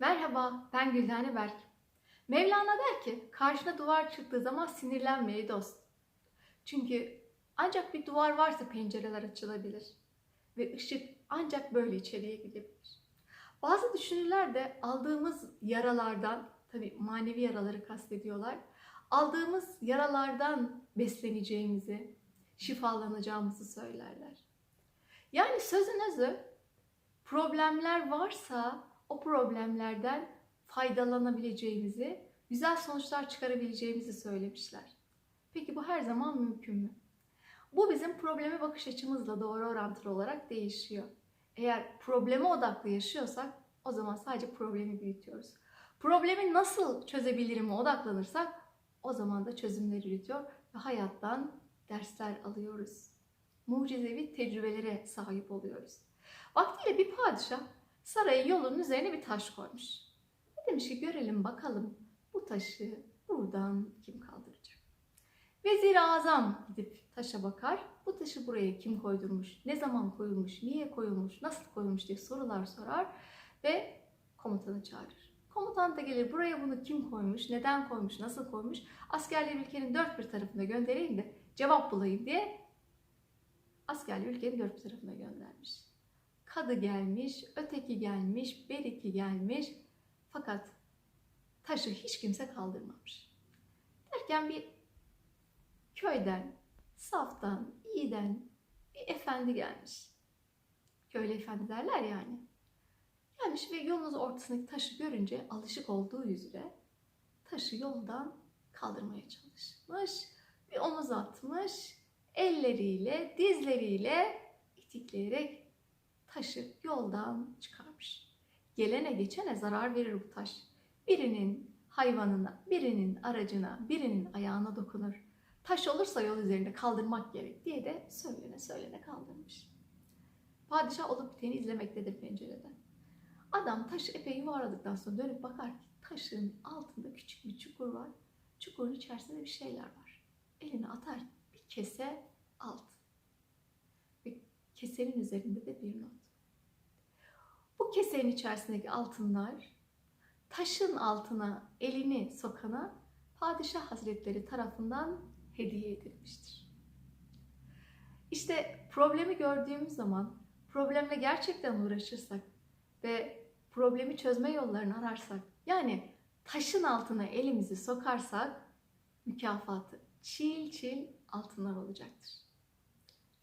Merhaba, ben Güldane Berk. Mevlana der ki, karşına duvar çıktığı zaman sinirlenme ey dost. Çünkü ancak bir duvar varsa pencereler açılabilir. Ve ışık ancak böyle içeriye gidebilir. Bazı düşünürler de aldığımız yaralardan, tabi manevi yaraları kastediyorlar, aldığımız yaralardan besleneceğimizi, şifalanacağımızı söylerler. Yani sözün özü, problemler varsa o problemlerden faydalanabileceğimizi, güzel sonuçlar çıkarabileceğimizi söylemişler. Peki bu her zaman mümkün mü? Bu bizim probleme bakış açımızla doğru orantılı olarak değişiyor. Eğer probleme odaklı yaşıyorsak o zaman sadece problemi büyütüyoruz. Problemi nasıl çözebilirim odaklanırsak o zaman da çözümler üretiyor ve hayattan dersler alıyoruz. Mucizevi tecrübelere sahip oluyoruz. Vaktiyle bir padişah sarayın yolunun üzerine bir taş koymuş. Ne demiş ki görelim bakalım bu taşı buradan kim kaldıracak? Vezir-i Azam gidip taşa bakar. Bu taşı buraya kim koydurmuş? Ne zaman koyulmuş? Niye koyulmuş? Nasıl koyulmuş diye sorular sorar ve komutanı çağırır. Komutan da gelir buraya bunu kim koymuş? Neden koymuş? Nasıl koymuş? Askerleri ülkenin dört bir tarafına göndereyim de cevap bulayım diye askerleri ülkenin dört bir tarafına göndermiş. Kadı gelmiş, öteki gelmiş, beriki gelmiş. Fakat taşı hiç kimse kaldırmamış. Derken bir köyden, saftan, iyiden bir efendi gelmiş. Köylü efendi derler yani. Gelmiş ve yolun ortasındaki taşı görünce alışık olduğu üzere taşı yoldan kaldırmaya çalışmış. Bir omuz atmış, elleriyle, dizleriyle itikleyerek taşı yoldan çıkarmış. Gelene geçene zarar verir bu taş. Birinin hayvanına, birinin aracına, birinin ayağına dokunur. Taş olursa yol üzerinde kaldırmak gerek diye de söylene söylene kaldırmış. Padişah olup biteni izlemektedir pencereden. Adam taşı epey yuvarladıktan sonra dönüp bakar ki taşın altında küçük bir çukur var. Çukurun içerisinde bir şeyler var. Elini atar bir kese altın. Kesenin üzerinde de bir not. Bu kesenin içerisindeki altınlar taşın altına elini sokana padişah hazretleri tarafından hediye edilmiştir. İşte problemi gördüğümüz zaman problemle gerçekten uğraşırsak ve problemi çözme yollarını ararsak yani taşın altına elimizi sokarsak mükafatı çil çil altınlar olacaktır.